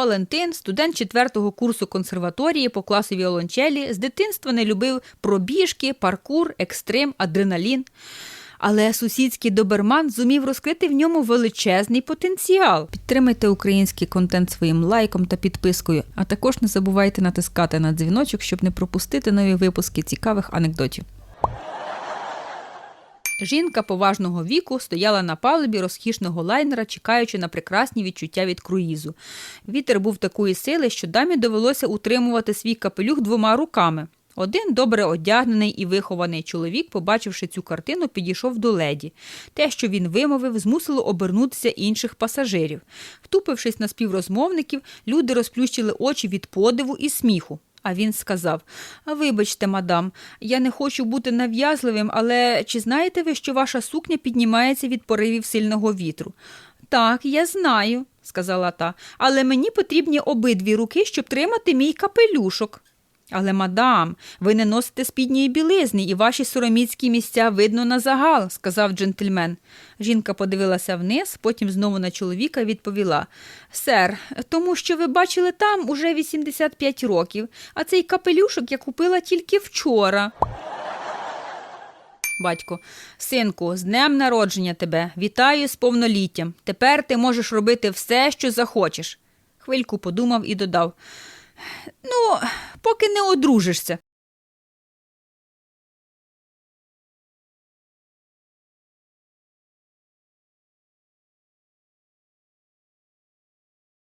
Валентин, студент четвертого курсу консерваторії по класу віолончелі, з дитинства не любив пробіжки, паркур, екстрим, адреналін. Але сусідський доберман зумів розкрити в ньому величезний потенціал. Підтримайте український контент своїм лайком та підпискою, а також не забувайте натискати на дзвіночок, щоб не пропустити нові випуски цікавих анекдотів. Жінка поважного віку стояла на палубі розкішного лайнера, чекаючи на прекрасні відчуття від круїзу. Вітер був такої сили, що дамі довелося утримувати свій капелюх двома руками. Один добре одягнений і вихований чоловік, побачивши цю картину, підійшов до леді. Те, що він вимовив, змусило обернутися інших пасажирів. Втупившись на співрозмовників, люди розплющили очі від подиву і сміху. А він сказав: Вибачте, мадам, я не хочу бути нав'язливим, але чи знаєте ви, що ваша сукня піднімається від поривів сильного вітру? Так, я знаю, сказала та, але мені потрібні обидві руки, щоб тримати мій капелюшок. Але, мадам, ви не носите спідньої білизни, і ваші сороміцькі місця видно на загал, сказав джентльмен. Жінка подивилася вниз, потім знову на чоловіка відповіла: Сер, тому що ви бачили там уже 85 років, а цей капелюшок я купила тільки вчора. Батько, синку, з днем народження тебе, вітаю з повноліттям. Тепер ти можеш робити все, що захочеш. Хвильку подумав і додав: Ну, поки не одружишся.